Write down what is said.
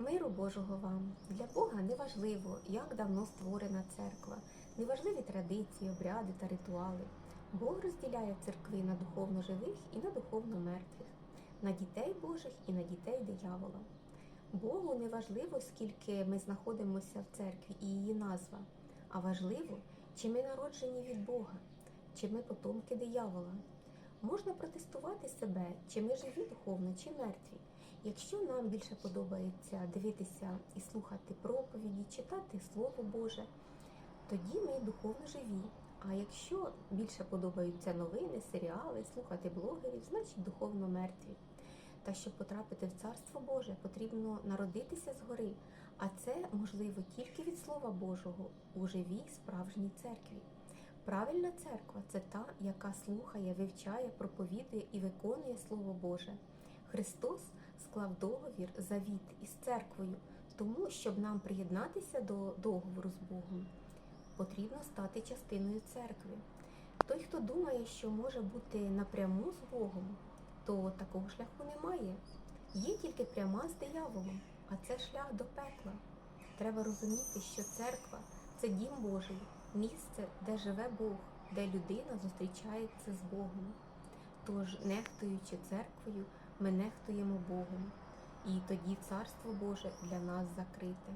Миру Божого вам для Бога не важливо, як давно створена церква, не важливі традиції, обряди та ритуали. Бог розділяє церкви на духовно живих і на духовно мертвих, на дітей Божих і на дітей диявола. Богу не важливо, скільки ми знаходимося в церкві і її назва, а важливо, чи ми народжені від Бога, чи ми потомки диявола. Можна протестувати себе, чи ми живі духовно, чи мертві. Якщо нам більше подобається дивитися і слухати проповіді, читати Слово Боже, тоді ми духовно живі. А якщо більше подобаються новини, серіали, слухати блогерів, значить духовно мертві. Та щоб потрапити в Царство Боже, потрібно народитися згори, а це можливо тільки від Слова Божого у живій справжній церкві. Правильна церква це та, яка слухає, вивчає, проповідує і виконує Слово Боже. Христос склав договір, завіт із церквою, тому, щоб нам приєднатися до договору з Богом, потрібно стати частиною церкви. Той, хто думає, що може бути напряму з Богом, то такого шляху немає. Є тільки пряма з дияволом, а це шлях до пекла. Треба розуміти, що церква це дім Божий, місце, де живе Бог, де людина зустрічається з Богом. Тож, нехтуючи церквою, ми нехтуємо Богом, і тоді Царство Боже для нас закрите.